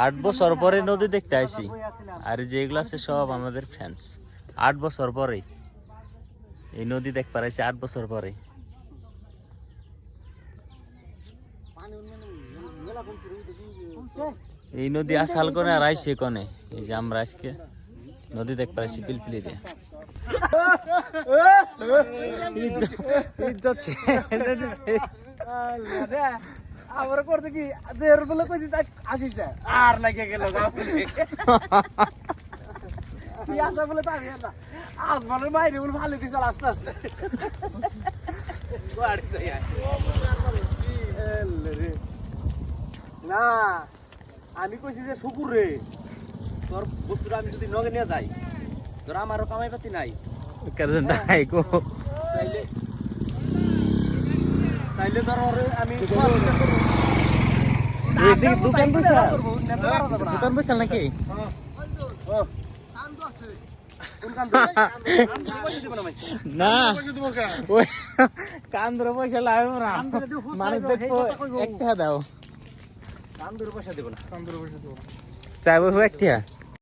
আট বছর পরে নদী দেখতে আইছি আর যেগুলো আছে সব আমাদের ফ্যান্স আট বছর পরে এই নদী দেখ পারাইছি আট বছর পরে এই নদী আসাল করে আর আইসে কনে এই যে আমরা আজকে নদী দেখ পাইছি পিলপিলি দিয়ে আমার করছে কি? যে এর বলে কইছিস আজ আসিস না। আর লাগে গেল কি আসা বলে তা না। আজ মানে মাইরে বলে ভালো দিছে আস্তে আস্তে। না আমি কইছি যে শুকুর রে। তোর বস্তুটা আমি যদি নগে নিয়ে যাই তোর আমারও কামাই পাতি নাই। কারণ নাই গো? তাইলে তাইলে ধর আমি দোকান বসাল দোকান বসাল নাকি? না। ওই কান ধরে পয়সা লাগবে না। মানুষ দেখব একটা দাও। পয়সা দেবো না। চাইব একটা?